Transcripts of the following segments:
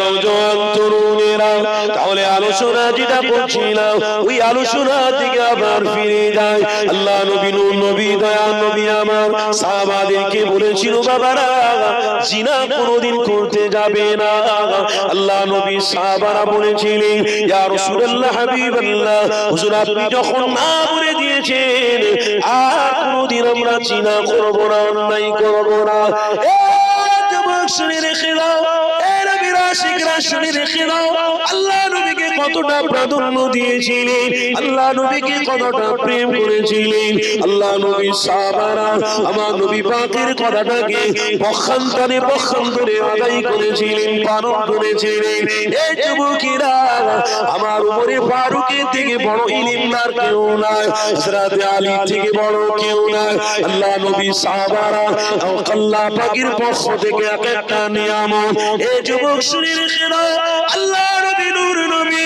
নওজোয়ান তরুণেরা, তাহলে আলোচনা যেটা করছিলাম, ওই আলোচনা থেকে আবার ফিরে যায় আল্লাহ নবী নবী দয়া নবী আমার সাহাবাদেরকে বলেছিল, বাবারা, জিনা কোনোদিন করতে যাবে না। আল্লাহ নবী সাহাবারা বলেছিলেন, ইয়া রাসূলুল্লাহ, হাবিবাল্লাহ, হুজুর, আপনি যখন না বলে দিয়েছেন, আর কোনোদিন আমরা জিনা করব না, অন্যায় করব না। এ যুবক শুনে রেখে আশিকরা শুনে রেখে আল্লাহ কতটা প্রাধান্য দিয়েছিলেন? আল্লাহ নবীকে কতটা প্রেম করেছিলেন? আল্লাহ নবী সাহাবারা আমার নবী পাকের কথাটাকে পক্ষান্তরে পক্ষান্তরে আদায় করেছিলেন, পালন করেছিলেন। এই যুবকেরা আমার উপরে ফারুকের থেকে বড় ইলিমদার কেউ নাই হযরত আলী থেকে বড় কেউ নাই আল্লাহ নবী সাহাবারা আল্লাহ পাকের পক্ষ থেকে এক একটা নিয়ামত। এই যুবক শুনে রেখে আল্লাহ নবী নূর নবী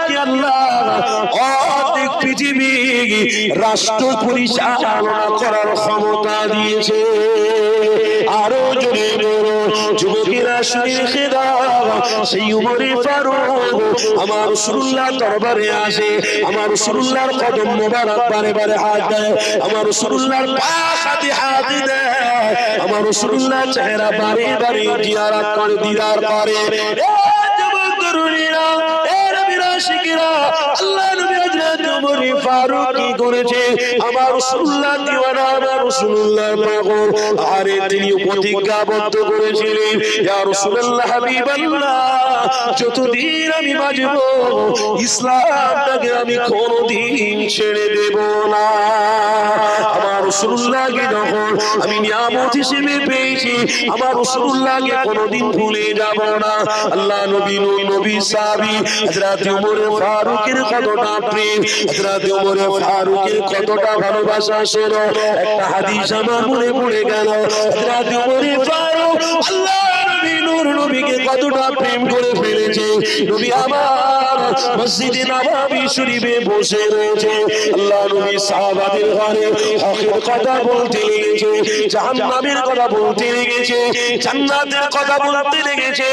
রাষ্ট্র পরিচালনা করার ক্ষমতা দিয়েছে। আরও জোরে বলো, যুবকেরা শুনে সেই উমরে ফারুক আমার রসুল্লাহ দরবারে আসে, আমার রসুল্লাহর কদম মোবারক বারে বারে হাত দেয়, আমার রসুল্লাহর পাশ হাতে হাত দেয়, আমার রসুল্লাহ চেহারা বারে বারে জিয়ারাত করে, দিদার করে। ওমর ফারুক কি করেছে, আমার রাসূলুল্লাহ দিওয়ানা, আমার রাসূলুল্লাহ পাগল। আরে তিনি প্রতিজ্ঞাবদ্ধ করেছিলেন, ইয়া রাসূলুল্লাহ হাবিবাল্লাহ, যতদিন আমি বাঁচব, ইসলামটাকে আমি কোনোদিন ছেড়ে দেব না। আমার রাসূলুল্লাহকে যখন আমি নিয়ামত হিসেবে পেয়েছি আমার রসুল্লাহকে কোনোদিন ভুলে যাব না। আল্লাহ নবী নবী সাহাবি হযরত ওমর ফারুকের কতটা প্রেম হযরত ওমর ফারুকের কতটা ভালোবাসা ছিল একটা হাদিস আমার মনে পড়ে গেল। হযরত ওমর ফারুক আল্লাহ নূর নবীকে কতটা প্রেম করে ফেলেছে। নবী আমার মসজিদে নববী শরীফে বসে রয়েছে। আল্লাহ নবী সাহাবাদের ঘরে হকের কথা বলতে লেগেছে, জাহান্নামের কথা বলতে লেগেছে, জান্নাতের কথা বলতে লেগেছে।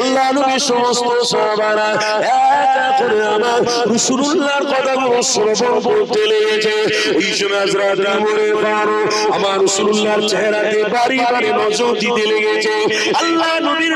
আল্লাহ নবী সমস্ত সাহাবারা এক করে আমার রাসূলুল্লাহর কথাগুলো শ্রবণ করতে লেগেছে। ওই সময় হযরত ওমরে ফারুক আমার রাসূলুল্লাহর চেহারাতে বাড়ি বাড়ি নজর দিতে লেগেছে। আল্লাহ নবীর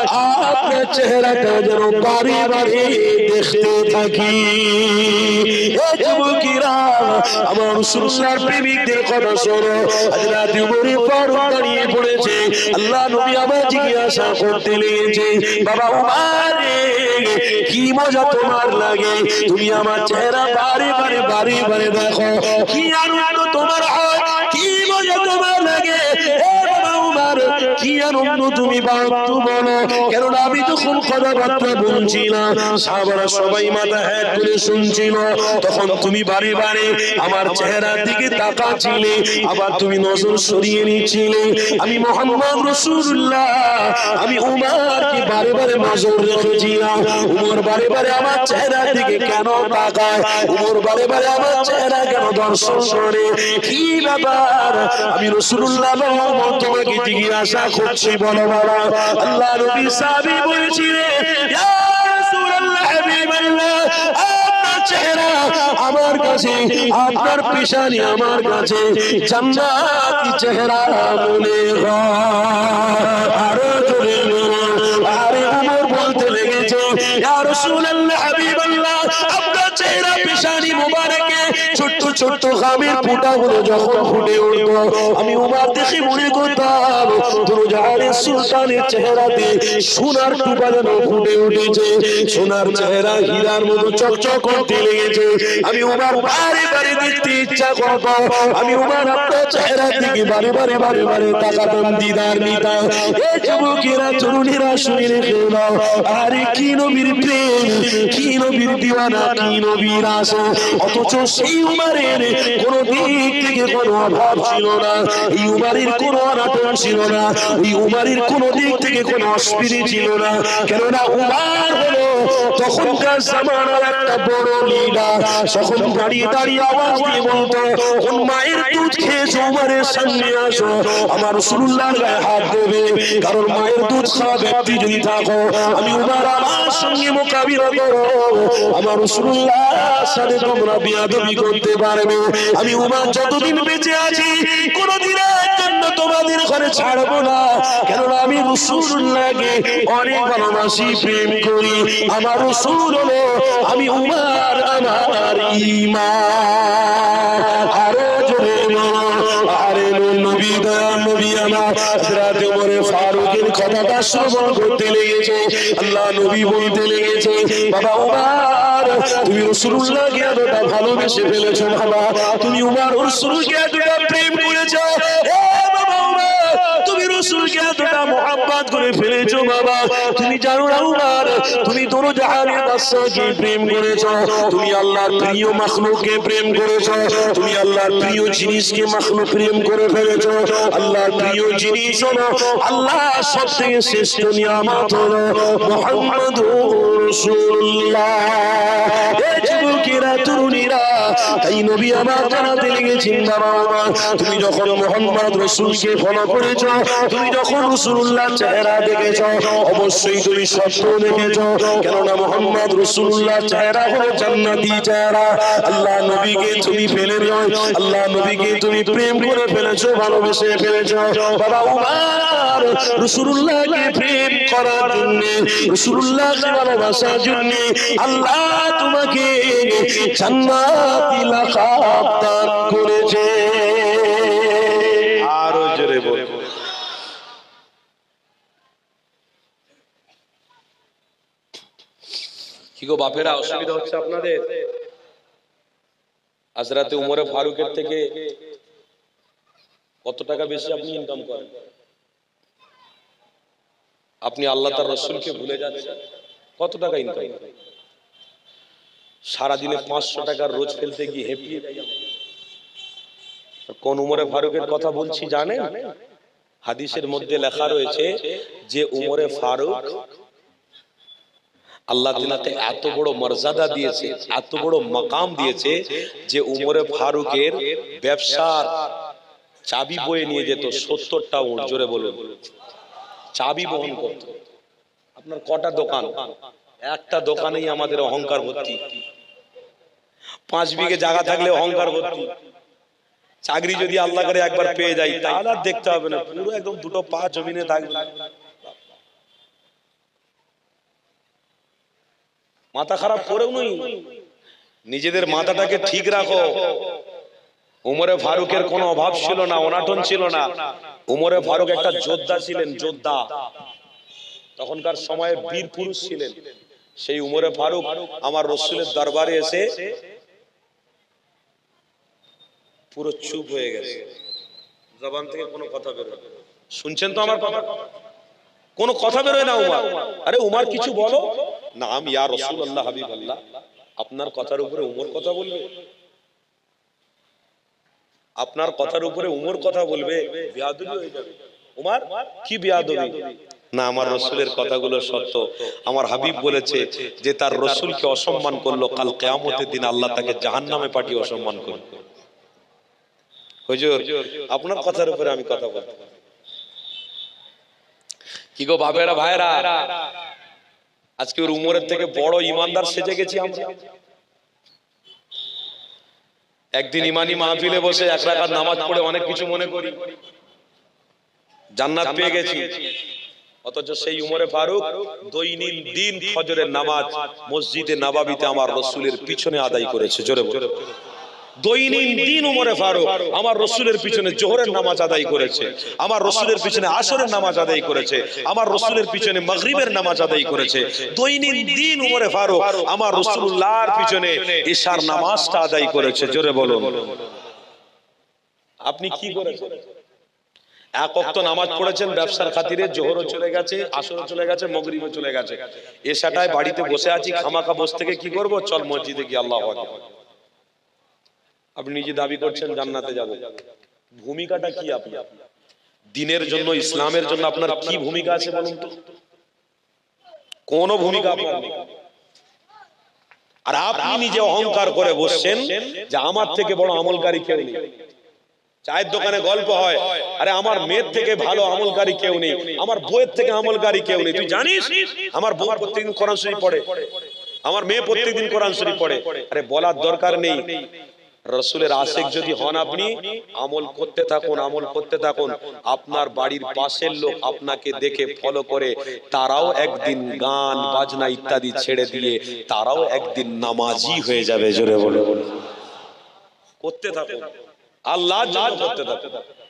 আপনার চেহারাটা যেন বারে বারে দেখতে থাকি। যুবকেরা আমার রাসূলুল্লাহর প্রেমিকদের কথা শোনো। হযরত ওমর ফারুক দাঁড়িয়ে পড়েছে। আল্লাহ নবী আবার জিজ্ঞাসা করতে লেগেছে বাবা উমার রে, কি মজা তোমার লাগে? তুমি আমার চেহারা বারে বারে বারে বারে দেখো। কি আনন্দ তোমার কি আমি বারে বারে আমার চেহারার দিকে নজর সরিয়ে নিচ্ছিলে। আমি মোহাম্মদ রসুল্লাহ, আমি উমারকে বারে বারে নজর রেখেছিলাম। উমর বারে বারে আমার চেহারার দিকে কেন তাকায়? উমর বারে বারে আমার চেহারা কেন দর্শন করে? কি ব্যাপার? আমি রসুল্লাহ তোমাকে জিজ্ঞাসা করছি বলো বলো আল্লাহ নবী সাহাবী বলেছিলেন আপনার চেহারা আমার কাছে, আপনার পেশানি আমার কাছে চেহারা মনে আরও জোরে আরে উমর বলতে লেগেছে আপনার চেহারা ছোট্ট ছোট্ট ঘামের ফোঁটাগুলো যখন ফুটে উঠতো আমি উমার দেখে মনে করতাম, দুরজাহানের সুলতানের চেহারাতে সোনার টুপা যেন ফুটে উঠেছে, সোনার চেহারা হীরার মতো চকচক করতে লেগেছে। আমি উমার বারে বারে দেখতে ইচ্ছা করত, আমি উমার আপনার চেহারার দিকে বারে বারে বারে বারে তাকাতাম দিদার নিতাম এই যুবকেরা, তরুণীরা শুনে রেখে দাও, আরে কি নবীর প্রেম, কি নবীর দিওয়ানা, কি নবীর আশা? অথচ সেই উমারের কোন দিক থেকে কোনো অভাব ছিল না। এই উমারের অনাটন ছিল না। উমারের দিক থেকে ছিল না। কেননা উমার হলো তখনকার জামানার একটা বড় তখন দাঁড়িয়ে দাঁড়িয়ে আওয়াজ দিয়ে বলতো, কোন মায়ের দুধ উমারের সামনে আসো, আমার রসুল্লাহর গায়ে হাত দেবে। কারণ মায়ের দুধ খাওয়া ব্যক্তি যদি থাকো, আমি উমার আমার সঙ্গে মোকাবিলা করো। আমার রসুল্লাহ সাথে তোমরা বিয়াদবি করতে পারবে আমি উমার যতদিন বেঁচে আছি কোনদিনের জন্য তোমাদের ঘরে ছাড়বো না। কেননা আমি রসুল্লাহকে অনেক ভালোবাসি প্রেম করি। আমার রসুল হলো আমি উমার আমার ইমান আরও জোরে বলো, আরে নবী দয়াল নবী আমার। হযরত ওমর ফারুকের কথাটা শ্রবণ করতে লেগেছে। আল্লাহ নবী বলতে লেগেছে বাবা উমার তুমি রাসূলুল্লাহকে এতটা ভালোবেসে ফেলেছো বাবা। তুমি উমার রাসূলকে এতটা প্রেম করেছ। রাসূলকে এতটা মোহাব্বত করে ফেলেছো বাবা। তুমি জানো না উমার, তুমি তোর জাহানের বাদশাকে প্রেম করেছ। তুমি আল্লাহর প্রিয় মাখলুককে প্রেম করেছ। তুমি আল্লাহর প্রিয় জিনিসকে মাখলুক প্রেম করে ফেলেছো। আল্লাহর প্রিয় জিনিস হলো আল্লাহ সব থেকে শ্রেষ্ঠ নিয়ামত হলো মুহাম্মাদুর রাসূলুল্লাহ। এ যুবকেরা, তরুণীরা তাই নবী আমার জানাতে লেগেছেন বাবা। তুমি যখন মোহাম্মদ রসুলকে ফলো করেছ তুমি যখন রসুল্লাহ চেহারা দেখেছ অবশ্যই তুমি সত্য দেখেছ। কেননা মোহাম্মদ রসুল্লাহ চেহারা হলো জান্নাতি চেহারা। আল্লাহ নবীকে তুমি ফেলে নয় আল্লাহ নবীকে তুমি প্রেম করে ফেলেছো ভালোবেসে ফেলেছো। বাবা উমার রসুল্লাহকে প্রেম করার জন্য রসুল্লাহকে ভালোবাসার জন্য আল্লাহ তোমাকে জান্নাতি বাপেরা, অসুবিধা হচ্ছে আপনাদের? আজরাতে উমরে ফারুকের থেকে কত টাকা বেশি আপনি ইনকাম করেন? আপনি আল্লাহ তার রসুলকে ভুলে যাচ্ছেন। কত টাকা ইনকাম সারাদিনে পাঁচশো টাকার রোজ ফেলতে গিয়ে হেপিয়ে কোন উমরে ফারুকের কথা বলছি জানেন? হাদিসের মধ্যে লেখা রয়েছে যে উমরে ফারুক আল্লাহ তাআলাকে এত বড় মর্যাদা দিয়েছে, এত বড় মাকাম দিয়েছে যে উমরে ফারুকের ব্যবসার চাবি বয়ে নিয়ে যেত সত্তরটা উট, জোরে বলুন। চাবি বহন করত। আপনার কটা দোকান? একটা দোকানেই আমাদের অহংকার ভর্তি। পাঁচ বিঘে জায়গা থাকলে অহংকার ভর্তি। চাকরি যদি আল্লাহ করে একবার পেয়ে যাই তাহলে আর দেখতে হবে না। পুরো একদম দুটো পা জমিনে থাকবে। মাথা খারাপ করেও নই নিজেদের মাথাটাকে ঠিক রাখো। উমরে ফারুকের কোনো অভাব ছিল না অনাটন ছিল না। উমরে ফারুক একটা যোদ্ধা ছিলেন যোদ্ধা। তখনকার সময়ে বীর পুরুষ ছিলেন। সেই উমরে ফারুক আমার রসুলের দরবারে এসে পুরো চুপ হয়ে গেছে। জবান থেকে কোনো কথা বেরোয় শুনছেন তো আমার কথা? কোনো কথা বেরোয় না উমার। আরে উমার কিছু বলো। নাম ইয়া রসুল্লাহ হাবিব আল্লাহ আপনার কথার উপরে উমর কথা বলবে? আপনার কথার উপরে উমর কথা বলবে হয়ে যাবে। উমার, কি না, আমার রসুলের কথাগুলো সত্য। আমার হাবিব বলেছে যে তার রসুলকে অসম্মান করল, কাল কেয়ামতের দিন আল্লাহ তাকে জাহান্নামে পাঠিয়ে অসম্মান করবে। হুজুর, আপনার কথার উপরে আমি কথা বলতে কি গো বাবেরা ভাইরা আজকে ওর উমরের থেকে বড় ইমানদার সেজে গেছি আমরা। একদিন ইমানি মাহফিলে বসে এক রাকাত নামাজ পড়ে অনেক কিছু মনে করি। জান্নাত পেয়ে গেছি। অথচ সেই উমরে ফারুক দৈনিক দিন ফজরের নামাজ মসজিদে নাবাবিতে আমার রসুলের পিছনে আদায় করেছে, জোরে বলে দৈনন্দিন উমরে ফারুক। আমার রসুলের পিছনে জোহরের নামাজ আদায় করেছে। আমার রসুলের পিছনে আসরের নামাজ আদায় করেছে। আমার রসুলের পিছনে মাগরিবের নামাজ আদায় করেছে। দৈনন্দিন উমরে ফারুক। আমার রসুল্লাহর পিছনে ঈশার নামাজটা আদায় করেছে। জোরে বলুন। আপনি কি করেছেন? এক অক্ত নামাজ পড়েছেন ব্যবসার খাতিরে জোহরও চলে গেছে আসরও চলে গেছে মগরিবও চলে গেছে। এসাটায় বাড়িতে বসে আছি খামাখা বসে থেকে কি করব? চল মসজিদে গিয়ে আল্লাহ আকবার। আপনি নিজে দাবি করছেন জান্নাতে যাব। ভূমিকাটা কি আপনি দিনের জন্য, ইসলামের জন্য আপনার কি ভূমিকা আছে বলুন তো? কোন ভূমিকা আপনার। আর আপনি নিজে অহংকার করে বসছেন, যে আমার থেকে বড় আমলকারী কেউ নেই। চায়ের দোকানে গল্প হয়, আরে আমার মেয়ের থেকে ভালো আমলকারী কেউ নেই, আমার বইয়ের থেকে আমলকারী কেউ নেই। তুই জানিস, আমার বউ প্রত্যেকদিন কোরআন শরীফ পড়ে, আমার মেয়ে প্রত্যেকদিন কোরআন শরীফ পড়ে। আরে বলার দরকার নেই। রসুলের আশেক যদি হন আপনি, আমল করতে থাকুন, আমল করতে থাকুন। আপনার বাড়ির পাশের লোক আপনাকে দেখে ফলো করে, তারাও একদিন গান, বাজনা ইত্যাদি ছেড়ে দিয়ে, তারাও একদিন নামাজি হয়ে যাবে, জোরে বলে করতে থাকুন। আল্লাহ করতে থাকুন।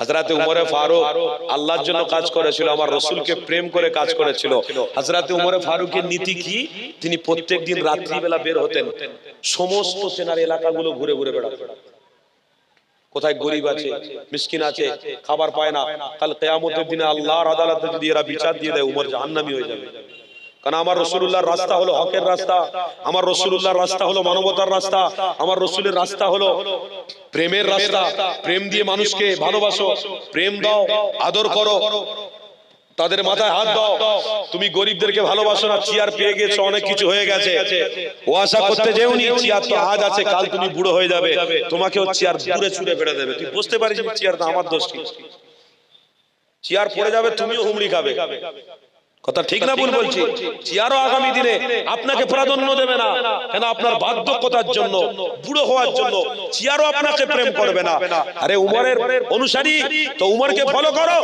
হাজরাতে উমরে ফারুক আল্লাহর জন্য কাজ করেছিল আমার রসুলকে প্রেম করে কাজ করেছিল। হাজরাতে উমরে ফারুকের নীতি কি? তিনি প্রত্যেক দিন রাত্রিবেলা বের হতেন। সমস্ত সেনার এলাকাগুলো ঘুরে ঘুরে বেড়াতেন কোথায় গরিব আছে মিসকিন আছে খাবার পায় না কাল কেয়ামতের দিনে আল্লাহর আদালতে যদি এরা বিচার দিয়ে দেয় উমর জাহান্নামি হয়ে যাবে কারণ আমার রসুল্লাহর রাস্তা হলো হকের রাস্তা, আমার রসুল্লাহর রাস্তা হলো মানবতার রাস্তা, আমার রসুলের রাস্তা হলো প্রেমের রাস্তা, প্রেম দিয়ে মানুষকে ভালোবাসো, প্রেম দাও, আদর করো, তাদের মাথায় হাত দাও, তুমি গরিবদেরকে ভালোবাসো না, চেয়ার পেয়ে গেছো, অনেক কিছু হয়ে গেছে। ও আশা করতে যেওনি চেয়ার তো আজ আছে, কাল তুমি বুড়ো হয়ে যাবে, তোমাকেও চেয়ার দূরে ছুড়ে ফেলে দেবে। তুই বুঝতে পারিস চেয়ার তো আমার দোষ চেয়ার পড়ে যাবে, তুমিও হুমড়ি খাবে। কথা ঠিক না ভুল বলছি। চেয়ারও আগামী দিনে আপনাকে প্রাধান্য দেবে না। কেন আপনার বার্ধক্যতার জন্য, বুড়ো হওয়ার জন্য চেয়ারও আপনাকে প্রেম করবে না। আরে উমরের অনুসারী, তো উমরকে ফলো করো।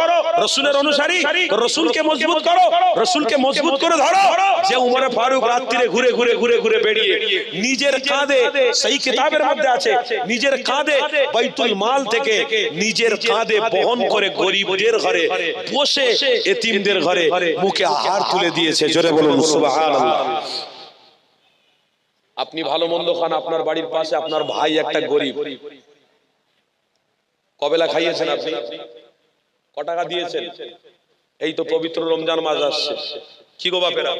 রসুলের অনুসারী রসুলকে মজবুত করো। রসুলকে মজবুত করে ধরো। যে উমরে ফারুক রাত্রিরে ঘুরে ঘুরে ঘুরে ঘুরে বেরিয়ে নিজের কাঁধে সেই কিতাবের মধ্যে আছে নিজের কাঁধে বাইতুল মাল থেকে নিজের কাঁধে বহন করে গরিবদের ঘরে বসে এতিমদের ঘরে মুখে আহার তুলে দিয়েছে। জোরে বলুন সুবহানাল্লাহ। আপনি ভালো মন্দ খান আপনার বাড়ির পাশে আপনার ভাই একটা গরিব। কবেলা খাইয়েছেন আপনি? ক টাকা দিয়েছেন? এই তো পবিত্র রমজান মাস আসছে। কি গো বাপেরা?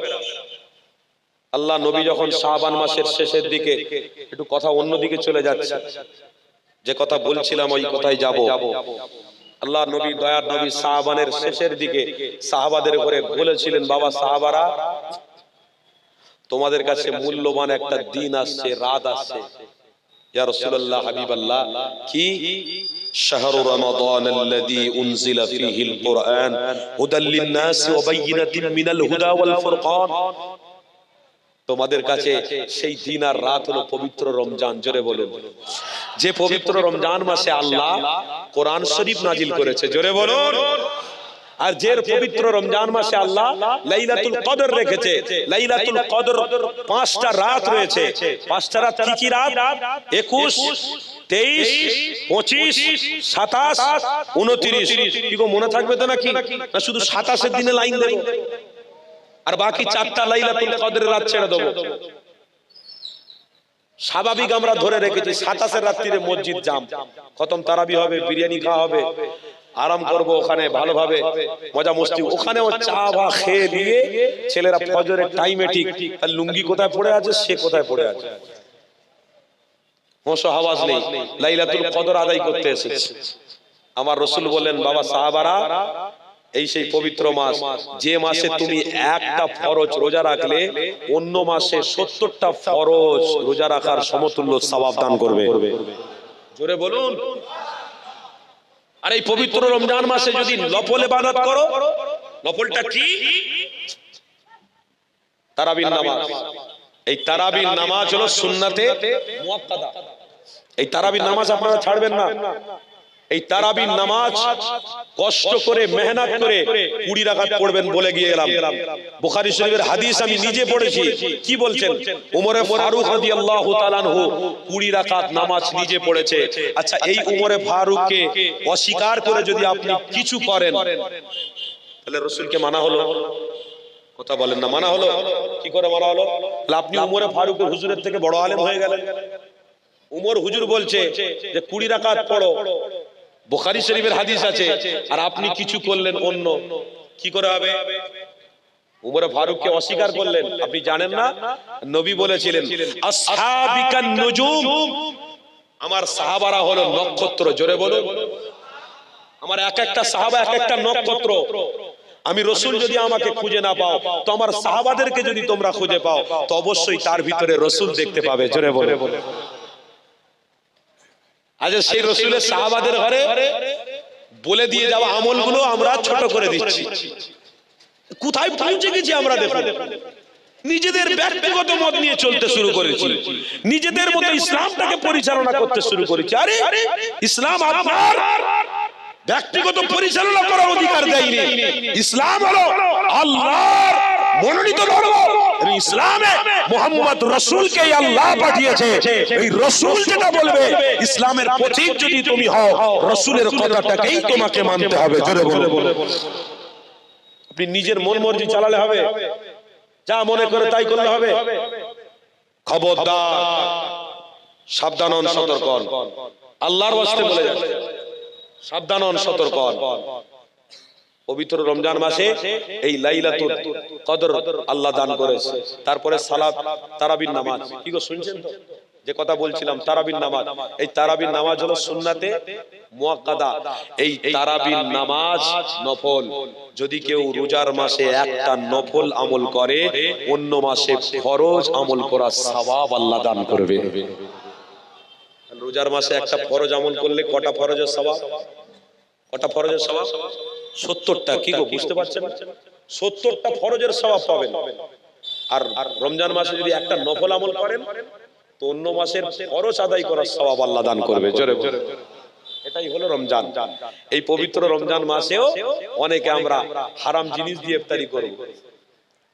আল্লাহ নবী যখন শাহবান মাসের শেষের দিকে একটু কথা অন্য দিকে চলে যাচ্ছে, যে কথা বলছিলাম ওই কথাই যাব। আল্লাহ নবী, দয়ার নবী সাহাবানের শেষের দিকে সাহাবাদের ঘরে বলেছিলেন, বাবা সাহাবারা, তোমাদের কাছে মূল্যবান একটা দিন আসছে, রাত আসছে। ইয়া রাসূলুল্লাহ, হাবিবাল্লাহ, কি? شهر رمضان الذي أنزل فيه القرآن هدى للناس وبينة من الهدى والفرقان তোমাদের কাছে সেই দিন আর রাত হলো পবিত্র রমজান জোরে বলুন যে পবিত্র রমজান মাসে আল্লাহ কোরআন শরীফ নাজিল করেছে জোরে বলুন আর যে পবিত্র রমজান মাসে আল্লাহ লাইলাতুল কদর রেখেছে লাইলাতুল কদর পাঁচটা রাত রয়েছে পাঁচটা রাত কি কি রাত একুশ তেইশ, পঁচিশ, সাতাশ, উনত্রিশ। কি মনে থাকবে তো নাকি? না শুধু সাতাশের দিনে লাইন দেবো? আর বাকি চারটা লাইলাতুল কদরের রাত ছেড়ে দেবো? স্বাভাবিক আমরা ধরে রেখেছি, সাতাশের রাত্রিরে মসজিদ জাম। খতম তারাবি হবে, বিরিয়ানি খাওয়া হবে, আরাম করব ওখানে ভালোভাবে, মজা মস্তি। ওখানেও চা বা খেয়ে দিয়ে ছেলেরা ফজরের টাইমে ঠিক আর লুঙ্গি কোথায় পড়ে আছে, সে কোথায় পড়ে আছে? হোঁস হাওয়াজ নেই, লাইলাতুল কদর আদায় করতে এসেছে। আমার রসুল বললেন, বাবা সাহাবারা, এই সেই পবিত্র মাস, যে মাসে তুমি একটা ফরজ রোজা রাখলে, অন্য মাসে সত্তরটা ফরজ রোজা রাখার সমতুল্য সবাব দান করবে। জোরে বলুন। আর এই পবিত্র রমজান মাসে যদি নফল ইবাদত করো, নফলটা কি? তারাবির নামাজ। এই তারাবির নামাজ হলো সুন্নাতে মুয়াক্কাদা। এই তারাবির নামাজ আপনারা ছাড়বেন না। এই তারাবির নামাজ কষ্ট করে, মেহনত করে কুড়ি রাকাত পড়বেন বলে গিয়ে গেলাম। বুখারী শরীফের হাদিস আমি নিজে পড়েছি। কি বলছেন? উমরে ফারুক রাদিয়াল্লাহু তাআলা আনহু কুড়ি রাকাত নামাজ নিজে পড়েছে। আচ্ছা এই উমরে ফারুককে অস্বীকার করে যদি আপনি কিছু করেন, তাহলে রসুলকে মানা হলো? কথা বলেন না, মানা হলো? কি করে মানা হলো? আপনি উমরে ফারুকের হুজুরের থেকে বড় আলেম হয়ে গেলেন। উমর হুজুর বলছে যে কুড়ি রাকাত পড়ো। বুখারী শরীফের হাদিস আছে। আর আপনি কিছু করলেন অন্য। কি করে হবে? উমরে ফারুককে অস্বীকার করলেন। আপনি জানেন না? নবী বলেছিলেন আসহাবিকান নুজুম। আমার সাহাবারা হলো নক্ষত্র জোরে বলুন। আমার এক একটা সাহাবা এক একটা নক্ষত্র। আমি রসুল যদি আমাকে খুঁজে না পাও তো আমার সাহাবাদেরকে যদি তোমরা খুঁজে পাও তো অবশ্যই তার ভিতরে রসুল দেখতে পাবে। জোরে বলে বলে আজ সেই রসুলের সাহাবাদের ঘরে বলে দিয়ে যাওয়া আমলগুলো আমরা ছোট করে দিচ্ছি। কোথায় পৌঁছে গেছি আমরা দেখো। নিজেদের ব্যক্তিগত মত নিয়ে চলতে শুরু করেছি। নিজেদের মতো ইসলামটাকে পরিচালনা করতে শুরু করেছি। আরে, ইসলাম আপনার। ব্যক্তিগত পরিচালনা করার অধিকার দেয়নি। ইসলাম হলো আল্লাহর মনোনীত ধর্ম। এবং ইসলামে মোহাম্মদ রসুলকে আল্লাহ পাঠিয়েছে। এই রসুল যেটা বলবে ইসলামের পথিক যদি তুমি হও রসুলের কথাটাকেই তোমাকে মানতে হবে। জোরে বলে আপনি নিজের মন মর্জি চালালে হবে। যা মনে করে তাই করলে হবে। খবরদার সাবধান সতর্ক আল্লাহর বলে যাচ্ছে সাবধান সতর্ক পবিত্র রমজান মাসে এই লাইলাতুল কদর আল্লাহ দান করেছে। তারপরে সালাত তারাবির নামাজ। কি গো শুনছেন তো? যে কথা বলছিলাম তারাবির নামাজ। এই তারাবির নামাজ হলো সুন্নাতে মুয়াক্কাদা। এই তারাবির নামাজ নফল। যদি কেউ রোজার মাসে একটা নফল আমল করে অন্য মাসে ফরজ আমল করার সওয়াব আল্লাহ দান করবে। রোজার মাসে একটা ফরজ আমল করলে কটা ফরজের সওয়াব? কটা ফরজের সওয়াব? সত্তরটা কি গো বুঝতে পারছেন? সত্তরটা ফরজের স্বভাব পাবেন। আর রমজান মাসে যদি একটা নফল আমল করেন তো অন্য মাসের ফরজ আদায় করার স্বভাব আল্লাহ দান করবে। জোরে জোরে এটাই হলো রমজান। এই পবিত্র রমজান মাসেও অনেকে আমরা হারাম জিনিস দিয়ে ইফতারি করব।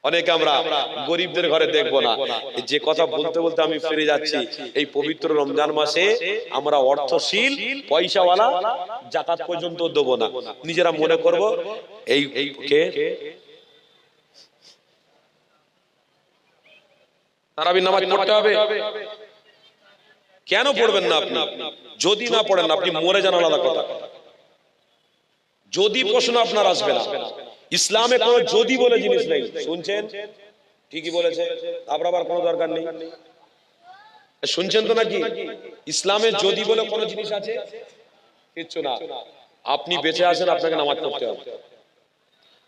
অনেকে আমরা গরিবদের ঘরে দেখব না। যে কথা বলতে বলতে আমি ফিরে যাচ্ছি, এই পবিত্র রমজান মাসে আমরা অর্থশীল, পয়সাওয়ালা জাকাত পর্যন্ত দেবো না। নিজেরা মনে করব, এই নামাজ পড়তে হবে। কেন পড়বেন না আপনি? যদি না পড়েন আপনি মরে যান আলাদা কথা। যদি প্রশ্ন আপনার আসবে না ইসলামে কোনো যদি বলে জিনিস নেই। শুনছেন? ঠিকই বলেছে। আপনার আবার কোনো দরকার নেই। শুনছেন তো নাকি? ইসলামে যদি বলে কোনো জিনিস আছে কিচ্ছু না। আপনি বেঁচে আছেন আপনাকে নামাজ পড়তে হবে।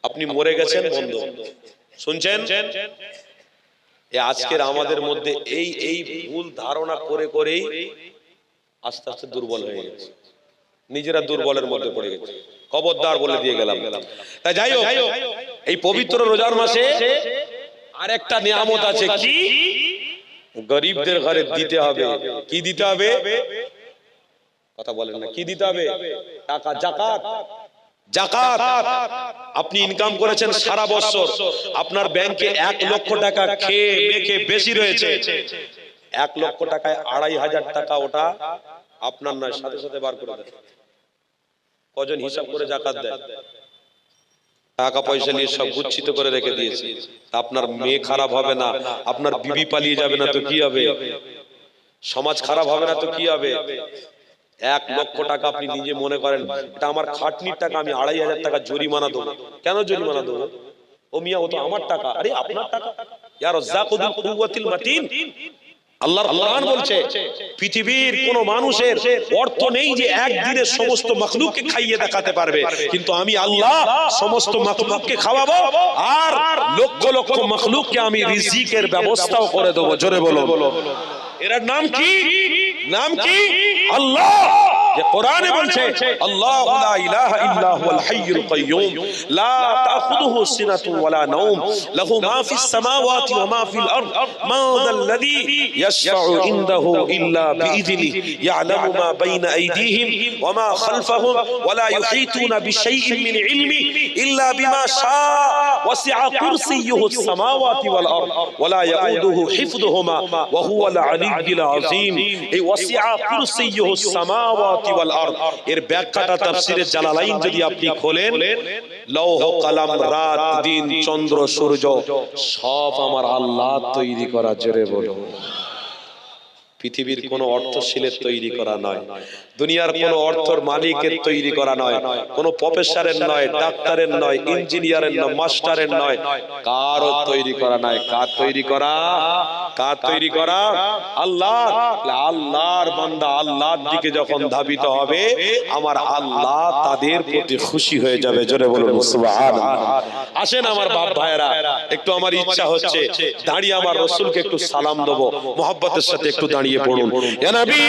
আপনি মরে গেছেন বন্ধ। শুনছেন? এ আজকের আমাদের মধ্যে এই এই ভুল ধারণা করে করেই আস্তে আস্তে দুর্বল হয়ে গেছে। নিজেরা দুর্বলের মধ্যে পড়ে গেছে। খবরদার বলে দিয়ে গেলাম। তাই যাই হোক এই পবিত্র রোজার মাসে আরেকটা নিয়ামত আছে কি? গরিবদের ঘরে দিতে হবে। কি দিতে হবে? কথা বলেন না কি দিতে হবে? টাকা জাকাত। জাকাত। আপনি ইনকাম করেছেন সারা বছর। আপনার ব্যাংকে এক লক্ষ টাকা খেয়ে মেখে বেশি রয়েছে। এক লক্ষ টাকায় আড়াই হাজার টাকা ওটা আপনার নয় সাথে সাথে বার করে দেয়। কজন হিসাব করে জাকাত দেয়? টাকা পয়সা নিয়ে সব গুচ্ছিত করে রেখে দিয়েছে। আপনার মেয়ে খারাপ হবে না, আপনার বিবি পালিয়ে যাবে না তো কি হবে? সমাজ খারাপ হবে না তো কি হবে? এক লক্ষ টাকা আপনি নিজে মনে করেন, এটা আমার খাটনির টাকা, আমি আড়াই হাজার টাকা জরিমানা দেবো। কেন জরিমানা দেবো? ও মিয়া, ও তো আমার টাকা। আরে, আপনার টাকা? ইয়ার জাকুদুল কুওয়াতিল মাতিন। আল্লাহর কোরআন বলছে পৃথিবীর কোন মানুষের অর্থ নেই যে একদিনে সমস্ত মখলুককে খাইয়ে দেখাতে পারবে। কিন্তু আমি আল্লাহ সমস্ত মখলুককে খাওয়াবো আর লক্ষ লক্ষ মখলুককে আমি রিজিকের ব্যবস্থাও করে দেবো। জোরে বলো এর নাম কি? নাম কি? আল্লাহ! یہ قرآن بلچے اللہ لا الہ إلا هو الحی القیوم لا تأخذه سنة ولا نوم. له ما في السماوات وما في الأرض. ما ذا الذي يشفع عنده إلا بإذنه. يعلم ما بين أيديهم وما خلفهم ولا يحيطون بشيء من علمه إلا بما شاء وسع كرسيه السماوات والأرض. ولا يؤوده حفظهما وهو العلي العظيم. وسع كرسيه السماوات সামাওয়াতি ওয়াল আরদ। এর ব্যাখ্যাটা তাফসীরে জালালাইন যদি আপনি খোলেন, লৌহ রাত, দিন, চন্দ্র, সূর্য, সব আমার আল্লাহ তৈরি করা, জোরে পৃথিবীর কোন অর্থশীলের তৈরি করা নয়, দুনিয়ার কোন অর্থর মালিকের তৈরি করা নয়, কোন প্রফেসরের নয়, ডাক্তারের নয়, ইঞ্জিনিয়ারের নয়, মাস্টারের নয়, কারও তৈরি করা নয়, কার তৈরি করা? কার তৈরি করা। আল্লাহ। আল্লাহর বান্দা আল্লাহর দিকে যখন ধাবিত হবে আমার আল্লাহ তাদের প্রতি খুশি হয়ে যাবে। জোরে বলুন সুবহানাল্লাহ। আসেন আমার বাপ ভাইরা একটু আমার ইচ্ছা হচ্ছে দাঁড়িয়ে আমার রসুলকে একটু সালাম দেবো। মোহাব্বতের সাথে একটু দাঁড়িয়ে পড়ুন। ইয়া নবী!